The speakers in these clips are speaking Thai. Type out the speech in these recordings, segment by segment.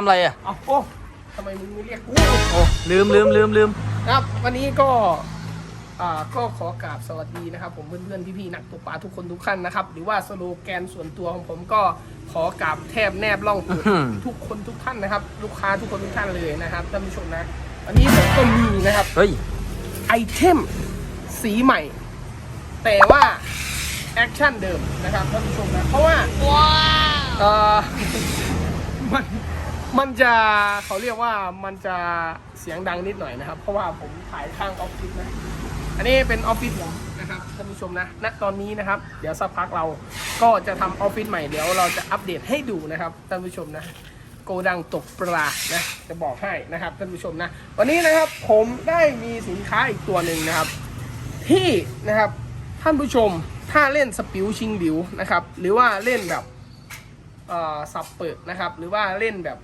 เอาเฮ้ยทำอะไรอะเอาโอ้ทำไมมึงไม่เรียกกูโอ้ลืมลืมลืมลืมครับ วันนี้ก็อ่าก็ขอกราบสวัสดีนะครับ ผมเพื่อนๆพี่ๆนักตกปลาทุกคนทุกท่านนะครับ หรือว่าสโลแกนส่วนตัวของผมก็ขอกราบแทบแนบล่องตูดอื้อหือทุกคนทุกท่านนะครับ ลูกค้าทุกคนทุกท่านเลยนะครับท่านผู้ชมนะวันนี้ผมก็มีนะครับเฮ้ยไอเทมสีใหม่ แต่ว่าแอคชั่นเดิมนะครับท่านผู้ชมนะเพราะว่าเออมัน มันจะเขาเรียกว่ามันจะเสียงดังนิดหน่อยนะครับ เพราะว่าผมถ่ายข้างออฟฟิศนะ อันนี้เป็นออฟฟิศผมนะครับท่านผู้ชมนะณตอนนี้นะครับ เดี๋ยวสักพักเราก็จะทำออฟฟิศใหม่เดี๋ยวเราจะอัปเดตให้ดูนะครับท่านผู้ชมนะโกดังตกปลานะจะบอกให้นะครับท่านผู้ชมนะ วันนี้นะครับผมได้มีสินค้าอีกตัวหนึ่งนะครับ ที่นะครับท่านผู้ชมถ้าเล่นสปิวชิงหลิวนะครับ หรือว่าเล่นแบบเอ่อสับเปิดนะครับ หรือว่าเล่นแบบ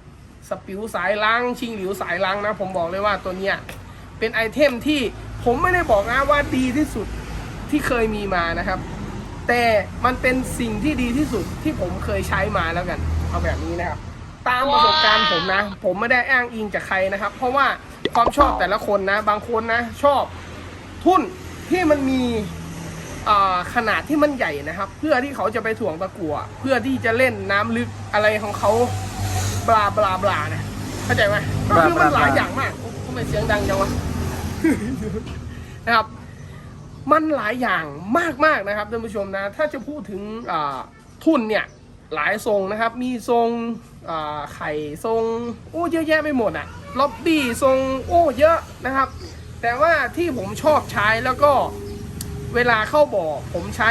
สปิวสายล้างชิงหลิวสายล้างนะ ผมบอกเลยว่าตัวเนี้ยเป็นไอเทมที่ผมไม่ได้บอกนะว่าดีที่สุดที่เคยมีมานะครับ แต่มันเป็นสิ่งที่ดีที่สุดที่ผมเคยใช้มาแล้วกันเอาแบบนี้นะครับ ตามประสบการณ์ผมนะ ผมไม่ได้อ้างอิงจากใครนะครับ เพราะว่าความชอบแต่ละคนนะ บางคนนะ ชอบทุ่นที่มันมีขนาดที่มันใหญ่นะครับ เพื่อที่เขาจะไปถ่วงตะกั่วเพื่อที่จะเล่นน้ำลึกอะไรของเขา บลาบลาบลานะเข้าใจไหมก็คือมันหลายอย่างมากโอ้ทำไมเสียงดังจังวะนะครับ มันหลายอย่างมากๆนะครับท่านผู้ชมนะ ถ้าจะพูดถึงอ่าทุ่นเนี่ยหลายทรงนะครับ มีทรงอ่าไข่ทรงโอ้เยอะแยะไปหมดอะล็อบบี้ทรงโอ้เยอะนะครับ แต่ว่าที่ผมชอบใช้แล้วก็เวลาเข้าบ่อผมใช้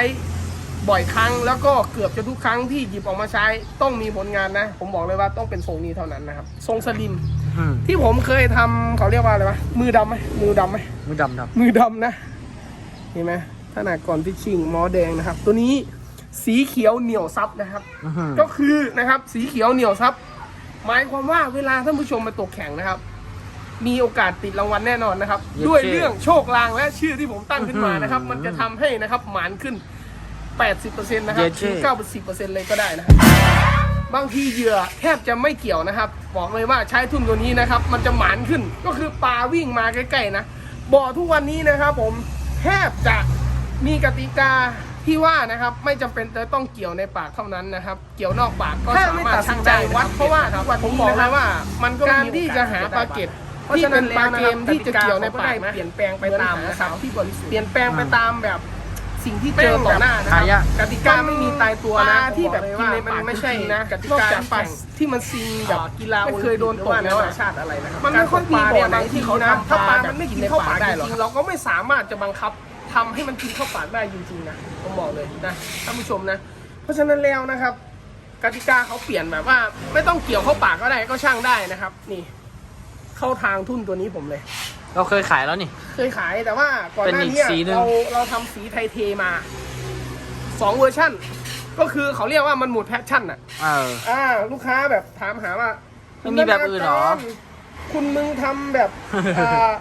บ่อยครั้งแล้วก็เกือบจะทุกครั้งที่หยิบออกมาใช้ต้องมีผลงานนะ ผมบอกเลยว่าต้องเป็นทรงนี้เท่านั้นนะครับ ทรงสลิมอืมที่ผมเคยทำเขาเรียกว่าอะไรวะมือดำไหมมือดำไหม มือดำดมือดำนะ เห็นไหมขนาดก่อนพิชชิ่งมอแดงนะครับ ตัวนี้สีเขียวเหนียวซับนะครับำอื้อหือ ก็คือนะครับ สีเขียวเหนียวซับหมายความว่าเวลาท่านผู้ชมมาตกแข่งนะครับ มีโอกาสติดรางวัลแน่นอนนะครับด้วยเรื่องโชคลางและชื่อที่ผมตั้งขึ้นมานะครับมันจะทำให้นะครับหมานขึ้น 80%นะครับถึง90%เลยก็ได้นะครับบางทีเหยื่อแทบจะไม่เกี่ยวนะครับ บอกเลยว่าใช้ทุนตัวนี้นะครับ มันจะหมานขึ้นก็คือปลาวิ่งมาใกล้ๆนะบ่อทุกวันนี้นะครับ ผมแทบจะมีกติกาที่ว่านะครับไม่จำเป็นจะต้องเกี่ยวในปากเท่านั้นนะครับ เกี่ยวนอกปากก็สามารถชั่งได้วัดเพราะว่าทุกวันผมบอกเลยว่า มันก็การที่จะหาปลาเก็ตที่เป็นปลาเกมที่จะเกี่ยวในปากนะเปลี่ยนแปลงไปตามนะครับที่บริสุทธิ์เปลี่ยนแปลงไปตามแบบ สิ่งที่เจอต่อหน้านะครับหายะกติกาไม่มีตายตัวนะที่แบบกินในมันไม่ใช่นะกติกาปลาที่มันซีแบบกีฬาไม่เคยโดนตกแล้วชาติอะไรนะครับมันไม่ค่อยมีบ่อไหนที่เขาทำถ้าปลามันไม่กินเข้าปากได้หรอกเราก็ไม่สามารถจะบังคับทำให้มันกินเข้าปากได้จริงๆนะผมบอกเลยนะท่านผู้ชมนะ เพราะฉะนั้นแล้วนะครับ กติกาเขาเปลี่ยนแบบว่า ไม่ต้องเกี่ยวเข้าปากก็ได้ก็ช่างได้นะครับ นี่ เข้าทางทุ่นตัวนี้ผมเลย เราเคยขายแล้วนี่ เคยขายแต่ว่าก่อนหน้าเป็นอีนี้กสีหนึ่ง เราเราทำสีไทยเทมาสองเวอร์ชั่น ก็คือเขาเรียกว่ามันหมดแพชชั่นอะ เออ อ่า ลูกค้าแบบถามหาว่าไม่มีแบบอื่นเหรอคุณมึงทำแบบอ่า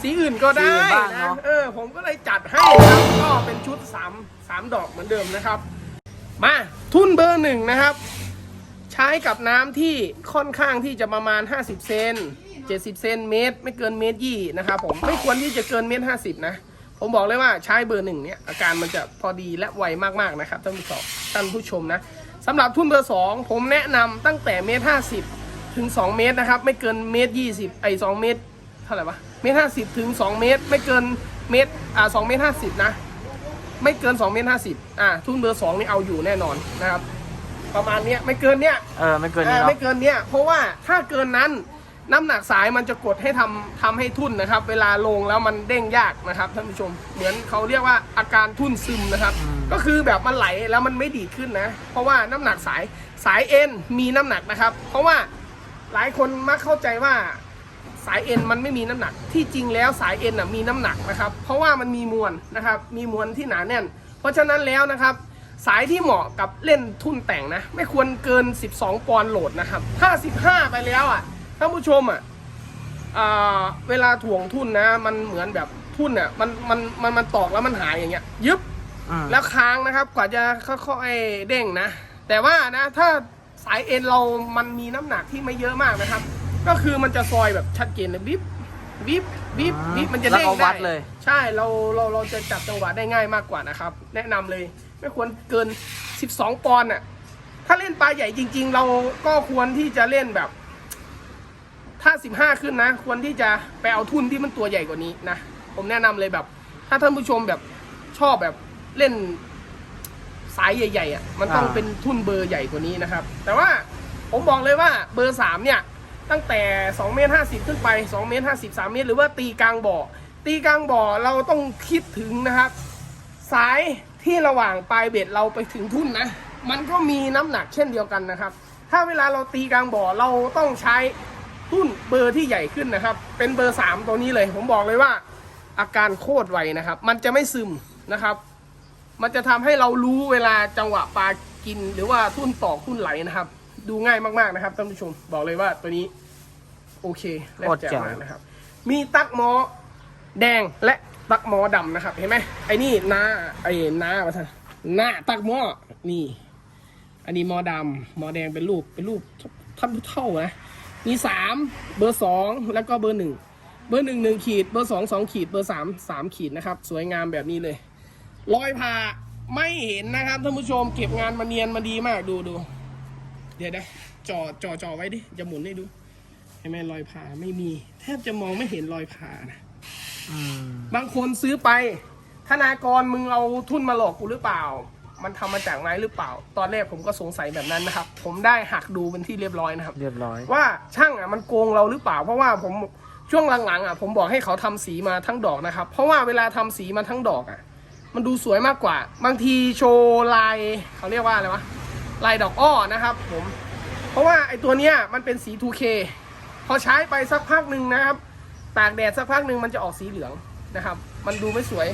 สีอื่นก็ได้สีอื่นบ้างนะเนอะ เออ ผมก็เลยจัดให้นะครับก็เป็นชุดสามสามดอกเหมือนเดิมนะครับ มาทุ่นเบอร์หนึ่งนะครับ ใช้กับน้ำที่ค่อนข้างที่จะประมาณ 50 เซน 70 เซนเมตร ไม่เกินเมตรยี่นะครับผมไม่ควรที่จะเกินเมตรห้าสิบนะ ผมบอกเลยว่าใช้เบอร์หนึ่งเนี่ยอาการมันจะพอดีและไวมากๆนะครับท่านผู้ชมท่านผู้ชมนะสำหรับทุ่นเบอร์สองผมแนะนำตั้งแต่เมตรห้าสิบถึง 2 เมตรนะครับ ไม่เกินเมตรยี่สิบไอ้สองเมตรเท่าไหร่วะเมตรห้าสิบถึง 2 เมตร ไม่เกินเมตรอ่าสองเมตรห้าสิบนะไม่เกิน2เมตรห้าสิบอ่าทุ่นเบอร์สองนี่เอาอยู่แน่นอนนะครับประมาณเนี้ยไม่เกินเนี้ยเออไม่เกินนี้อ่าเนาะไม่เกินเนี้ยเพราะว่าถ้าเกินนั้น น้ำหนักสายมันจะกดให้ทำทำให้ทุ่นนะครับ เวลาลงแล้วมันเด้งยากนะครับท่านผู้ชม เหมือนเขาเรียกว่าอาการทุ่นซึมนะครับ ก็คือแบบมันไหลแล้วมันไม่ดีดขึ้นนะ เพราะว่าน้ำหนักสายสายเอ็นมีน้ำหนักนะครับ เพราะว่าหลายคนมักเข้าใจว่าสายเอ็นมันไม่มีน้ำหนัก ที่จริงแล้วสายเอ็นน่ะมีน้ำหนักนะครับ เพราะว่ามันมีมวลนะครับ มีมวลที่หนาแน่น เพราะฉะนั้นแล้วนะครับ สายที่เหมาะกับเล่นทุ่นแต่งนะ ไม่ควรเกิน 12 ปอนด์โหลดนะครับ ถ้า 15 ไปแล้วอะ ท่านผู้ชมอะอ่าเวลาถ่วงทุ่นนะ มันเหมือนแบบทุ่นอะมันมันมันมันตอกแล้วมันหายอย่างเงี้ย ยึบอืมแล้วค้างนะครับ กว่าจะค่อยๆเด้งนะ แต่ว่านะ ถ้าสายเอ็นเรามันมีน้ำหนักที่ไม่เยอะมากนะครับ ก็คือมันจะซอยแบบชัดเจนเลยวิบวิบวิบวิบมันจะแล้วเด้งก็ได้วัดเลย ใช่เราเราเราจะจับจังหวะได้ง่ายมากกว่านะครับ แนะนำเลยไม่ควรเกิน 12 ปอนด์อะถ้าเล่นปลาใหญ่จริง ๆ เราก็ควรที่จะเล่นแบบ ถ้า 15 ขึ้นนะ ควรที่จะไปเอาทุนที่มันตัวใหญ่กว่านี้นะ ผมแนะนำเลยแบบ ถ้าท่านผู้ชมแบบชอบแบบเล่นสายใหญ่ๆอะ มันต้องเป็นทุนเบอร์ใหญ่กว่านี้นะครับ แต่ว่าผมบอกเลยว่าเบอร์ 3 เนี่ย ตั้งแต่2เมตร50 ขึ้นไป2เมตร50 3เมตร หรือว่าตีกลางบ่อ ตีกลางบ่อเราต้องคิดถึงนะครับ สายที่ระหว่างปลายเบ็ดเราไปถึงทุ่นนะ มันก็มีน้ำหนักเช่นเดียวกันนะครับ ถ้าเวลาเราตีกลางบ่อเราต้องใช้ ทุ่นเบอร์ที่ใหญ่ขึ้นนะครับ เป็นเบอร์ 3 ตัวนี้เลย ผมบอกเลยว่าอาการโคตรไวนะครับ มันจะไม่ซึมนะครับ มันจะทำให้เรารู้เวลาจังหวะปลากิน หรือว่าทุ่นตอกทุ่นไหลนะครับ ดูง่ายมากๆนะครับท่านผู้ชมบอกเลยว่าตัวนี้โอเคและโคตรแจ๋วแจ๋วมากนะครับ มีตักหมอแดงและตักหมอดำนะครับ เห็นไหมไอ้นี่หน้าไอ้หน้ามาท่านหน้าตักหมอนี่ อันนี้หมอดำหมอแดงเป็นรูปเป็นรูปท่านผู้เท่านะ มีสามเบอร์สองแล้วก็เบอร์หนึ่งเบอร์หนึ่งหนึ่งขีดเบอร์สองสองขีดเบอร์สามสามขีดนะครับ สวยงามแบบนี้เลยรอยผ่าไม่เห็นนะครับท่านผู้ชมเก็บงานมาเนียนมาดีมากดูดูเดี๋ยวนะจ่อจ่อจ่อไว้ดิจะหมุนให้ดูเห็นไหมรอยผ่าไม่มี แทบจะมองไม่เห็นรอยผ่านะอืมบางคนซื้อไปธนากรมึงเอาทุนมาหลอกกูหรือเปล่า มันทำมาจากไม้หรือเปล่า ตอนแรกผมก็สงสัยแบบนั้นนะครับ ผมได้หักดูเป็นที่เรียบร้อยนะครับ เรียบร้อย ว่าช่างอะมันโกงเราหรือเปล่า เพราะว่าผมช่วงหลังๆอะผมบอกให้เขาทำสีมาทั้งดอกนะครับ เพราะว่าเวลาทำสีมาทั้งดอกอะ มันดูสวยมากกว่า บางทีโชว์ลายเขาเรียกว่าอะไรวะลายดอกอ้อนะครับ ผม เพราะว่าไอตัวเนี้ยมันเป็นสี 2K พอใช้ไปสักพักหนึ่งนะครับ ตากแดดสักพักหนึ่งมันจะออกสีเหลืองนะครับ มันดูไม่สวย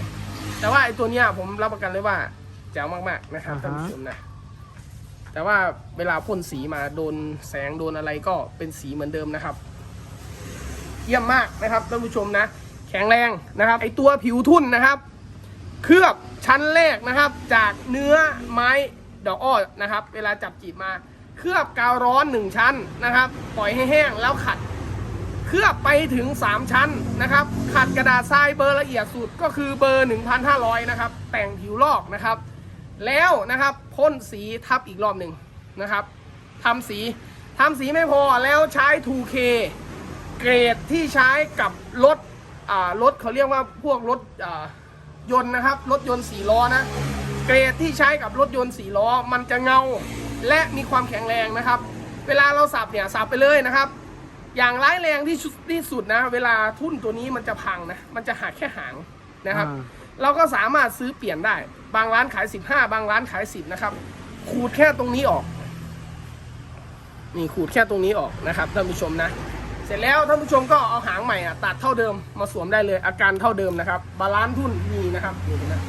แต่ว่าไอตัวเนี้ยผมรับประกันเลยว่าแจ๋วมากๆนะครับอ่าฮะ ท่านผู้ชมนะแต่ว่าเวลาพ่นสีมาโดนแสงโดนอะไรก็เป็นสีเหมือนเดิมนะครับ เยี่ยมมากนะครับท่านผู้ชมนะ แข็งแรงนะครับไอตัวผิวทุ่นนะครับ เคลือบชั้นแรกนะครับ จากเนื้อไม้ดอกอ้อนะครับ เวลาจับจีบมา เคลือบกาวร้อนหนึ่งชั้นนะครับ ปล่อยให้แห้งแล้วขัด เคลือบไปถึง 3 ชั้นนะครับ ขัดกระดาษทรายเบอร์ละเอียดสุดก็คือเบอร์ 1,500 นะครับ แต่งผิวลอกนะครับ แล้วนะครับพ่นสีทับอีกรอบหนึ่งนะครับทำสีทำสีไม่พอแล้วใช้ 2K เกรดที่ใช้กับรถรถเขาเรียกว่าพวกรถยนต์นะครับรถยนต์สี่ล้อนะเกรดที่ใช้กับรถยนต์สี่ล้อมันจะเงาและมีความแข็งแรงนะครับ เวลาเราสับเนี่ยสับไปเลยนะครับ อย่างร้ายแรงที่สุดที่สุดนะ เวลาทุ่นตัวนี้มันจะพังนะมันจะหักแค่หางนะครับ เราก็สามารถซื้อเปลี่ยนได้ บางร้านขาย 15 บางร้านขาย 10 นะครับ ขูดแค่ตรงนี้ออก นี่ขูดแค่ตรงนี้ออกนะครับท่านผู้ชมนะ เสร็จแล้วท่านผู้ชมก็เอาหางใหม่อะตัดเท่าเดิมมาสวมได้เลยอาการเท่าเดิมนะครับ บาลานซ์ทุ่นมีนะครับนี่นะ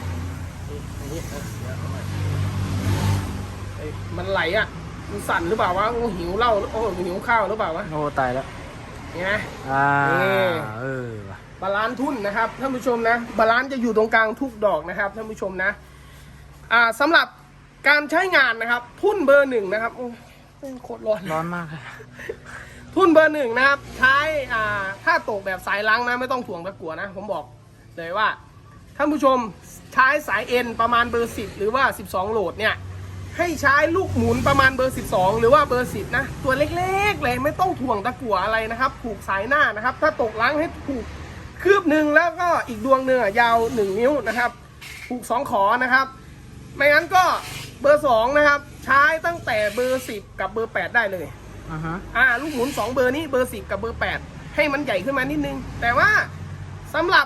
นี่อันนี้เอาเดี๋ยวเอาใหม่เอ้ยมันไหลอะมันสั่นหรือเปล่าวะโอ้หิวเหล้าโอ้หิวข้าวหรือเปล่าวะโอ้ตายแล้วเนี่ยอ่าเออเออว่ะ บาลานซ์ทุ่นนะครับท่านผู้ชมนะ บาลานซ์จะอยู่ตรงกลางทุกดอกนะครับท่านผู้ชมนะอ่าสำหรับการใช้งานนะครับ ทุ่นเบอร์หนึ่งนะครับโอ้ยโคตรร้อนร้อนมากเลยทุ่นเบอร์หนึ่งนะครับ ใช้อ่าถ้าตกแบบสายล้างนะไม่ต้องถ่วงตะกั่วนะ ผมบอกเลยว่าท่านผู้ชมใช้สายเอ็นประมาณเบอร์สิบหรือว่า 12 โหลดเนี่ยให้ใช้ลูกหมุนประมาณเบอร์ 12 หรือว่าเบอร์10นะตัวเล็กๆเลยไม่ต้องถ่วงตะกั่วอะไรนะครับ ผูกสายหน้านะครับ ถ้าตกล้างให้ผูก คืบหนึ่งแล้วก็อีกดวงหนึ่งอะยาว 1 นิ้วนะครับผูก 2 ขอนะครับ ไม่งั้นก็เบอร์ 2 นะครับ ใช้ตั้งแต่เบอร์ 10 กับเบอร์ 8 ได้เลยอ่าฮะอ่าลูกหมุน 2 เบอร์นี้เบอร์ 10 กับเบอร์ 8 ให้มันใหญ่ขึ้นมานิดนึง แต่ว่าสำหรับ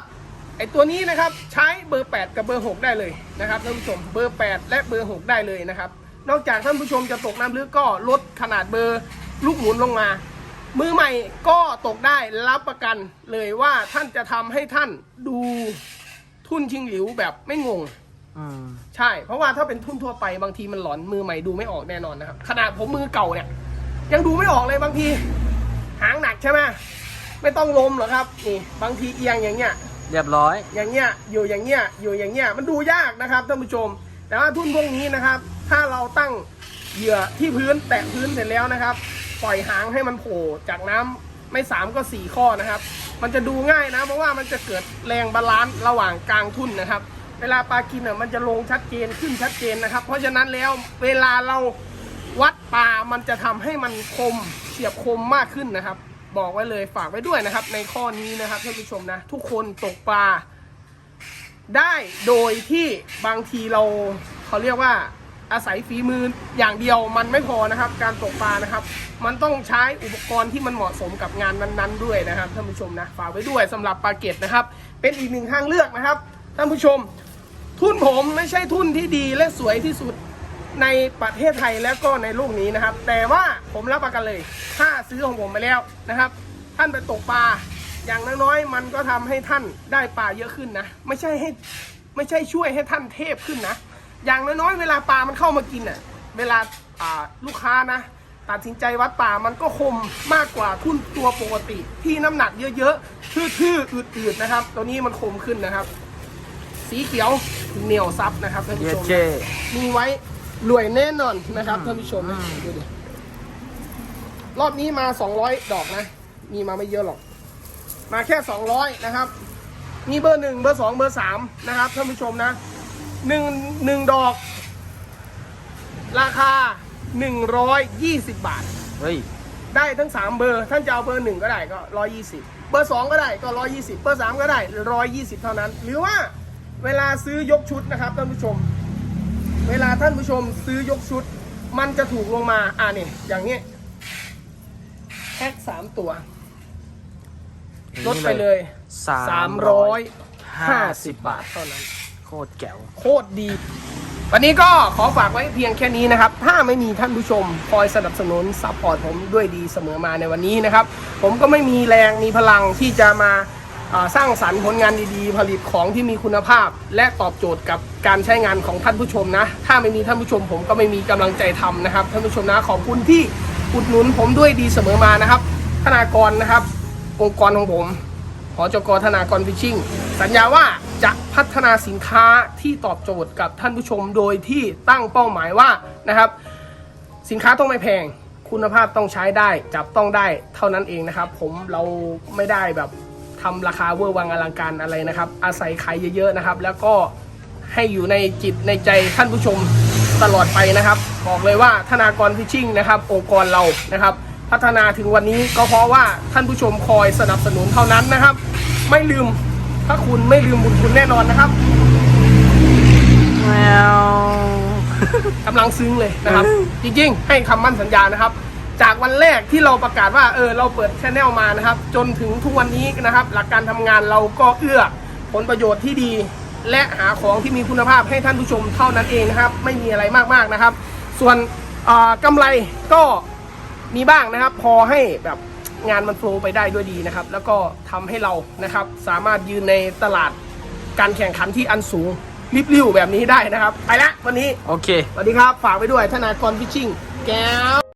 ไอ้ตัวนี้นะครับใช้เบอร์ 8 กับเบอร์ 6 ได้เลยนะครับท่านผู้ชมเบอร์ 8 และเบอร์ 6 ได้เลยนะครับนอกจากท่านผู้ชมจะตกน้ำลึกก็ลดขนาดเบอร์ลูกหมุนลงมา มือใหม่ก็ตกได้รับประกันเลยว่าท่านจะทำให้ท่านดูทุ่นชิงหลิวแบบไม่งงอืมใช่ เพราะว่าถ้าเป็นทุ่นทั่วไปบางทีมันหลอนมือใหม่ดูไม่ออกแน่นอนนะครับขนาดผมมือเก่าเนี่ย ยังดูไม่ออกเลยบางที หางหนักใช่ไหมไม่ต้องลมหรอกครับนี่บางทีเอียงอย่างเงี้ย เรียบร้อย อย่างเงี้ยอยู่อย่างเงี้ยอยู่อย่างเงี้ยมันดูยากนะครับท่านผู้ชม แต่ว่าทุ่นพวกนี้นะครับ ถ้าเราตั้งเหยื่อที่พื้นแตะพื้นเสร็จแล้วนะครับ ปล่อยหางให้มันโผล่จากน้ำไม่สามก็สี่ข้อนะครับ มันจะดูง่ายนะ เพราะว่ามันจะเกิดแรงบาลานซ์ระหว่างกลางทุ่นนะครับ เวลาปลากินอะมันจะลงชัดเจนขึ้นชัดเจนนะครับ เพราะฉะนั้นแล้วเวลาเราวัดปลา มันจะทำให้มันคมเฉียบคมมากขึ้นนะครับ บอกไว้เลยฝากไว้ด้วยนะครับ ในข้อนี้นะครับท่านผู้ชมนะ ทุกคนตกปลาได้โดยที่บางทีเราเขาเรียกว่า อาศัยฝีมืออย่างเดียวมันไม่พอนะครับ การตกปลานะครับ มันต้องใช้อุปกรณ์ที่มันเหมาะสมกับงานนั้นๆด้วยนะครับท่านผู้ชมนะฝากไว้ด้วยสำหรับปลาเก็ตนะครับ เป็นอีกหนึ่งทางเลือกนะครับท่านผู้ชม ทุนผมไม่ใช่ทุนที่ดีและสวยที่สุดในประเทศไทยแล้วก็ในโลกนี้นะครับ แต่ว่าผมรับประกันเลย ถ้าซื้อของผมไปแล้วนะครับ ท่านไปตกปลาอย่างน้อยๆมันก็ทำให้ท่านได้ปลาเยอะขึ้นนะ ไม่ใช่ให้ไม่ใช่ช่วยให้ท่านเทพขึ้นนะ อย่างน้อยๆ เวลาปลามันเข้ามากินอะ เวลาอ่าลูกค้านะ ตัดสินใจวัดป่ามันก็คมมากกว่าทุนตัวปกติ ที่น้ำหนักเยอะๆทื่อๆอืดๆนะครับ ตัวนี้มันคมขึ้นนะครับ สีเขียวเหนียวซับนะครับท่านผู้เยชมเจ มีไว้รวยแน่นอนนะครับท่านผู้ชมนะดูดิรอบนี้มา 200 ดอกนะ มีมาไม่เยอะหรอก มาแค่ 200 นะครับ มีเบอร์หนึ่งเบอร์สองเบอร์สามนะครับท่านผู้ชมนะ หนึ่งหนึ่งดอก ราคา 120 บาท เฮ้ย ได้ทั้ง 3 เบอร์ ท่านจะเอาเบอร์ 1 ก็ได้ก็ 120 เบอร์ 2 ก็ได้ก็ 120 เบอร์ 3 ก็ได้ 120 เท่านั้น หรือว่าเวลาซื้อยกชุดนะครับท่านผู้ชม เวลาท่านผู้ชมซื้อยกชุด มันจะถูกลงมา อ่านี่อย่างนี้แพ็คสามตัว ลดไปเลยสามร้อยห้าสิบ350 บาทเท่านั้นโคตรแจ๋วโคตรดี วันนี้ก็ขอฝากไว้เพียงแค่นี้นะครับ ถ้าไม่มีท่านผู้ชมคอยสนับสนุนซัพพอร์ตผมด้วยดีเสมอมาในวันนี้นะครับ ผมก็ไม่มีแรงมีพลังที่จะมาสร้างสรรค์ผลงานดีๆ ผลิตของที่มีคุณภาพ และตอบโจทย์กับการใช้งานของท่านผู้ชมนะ ถ้าไม่มีท่านผู้ชม ผมก็ไม่มีกำลังใจทำนะครับ ท่านผู้ชมนะขอบคุณที่อุดหนุนผมด้วยดีเสมอมานะครับ ธนากรนะครับองค์กรของผม จกธนากรฟิชชิ่งสัญญาว่าจะพัฒนาสินค้าที่ตอบโจทย์กับท่านผู้ชมโดยที่ตั้งเป้าหมายว่านะครับ สินค้าต้องไม่แพง คุณภาพต้องใช้ได้ จับต้องได้เท่านั้นเองนะครับ ผมเราไม่ได้แบบทำราคาเวอร์วังอลังการอะไรนะครับ อาศัยขายเยอะๆนะครับ แล้วก็ให้อยู่ในจิตในใจท่านผู้ชมตลอดไปนะครับ บอกเลยว่าธนากรฟิชชิ่งนะครับ องค์กรเรานะครับ พัฒนาถึงวันนี้ก็เพราะว่าท่านผู้ชมคอยสนับสนุนเท่านั้นนะครับ ไม่ลืม ถ้าคุณไม่ลืมบุญคุณแน่นอนนะครับแมวกำลังซึ้งเลยนะครับ จริงๆ ให้คำมั่นสัญญานะครับ จากวันแรกที่เราประกาศว่าเออเราเปิดชแนลมานะครับ จนถึงทุกวันนี้นะครับ หลักการทำงานเราก็เอื้อผลประโยชน์ที่ดี และหาของที่มีคุณภาพให้ท่านผู้ชมเท่านั้นเองนะครับ ไม่มีอะไรมากๆนะครับ ส่วนอ่ากำไรก็มีบ้างนะครับ พอให้แบบ งานมันโฟลว์ไปได้ด้วยดีนะครับ แล้วก็ทำให้เรานะครับ สามารถยืนในตลาดการแข่งขันที่อันสูงริบลิ่วแบบนี้ได้นะครับ ไปละวันนี้ โอเค สวัสดีครับ ฝากไปด้วยธนากรฟิชชิ่ง แก้ว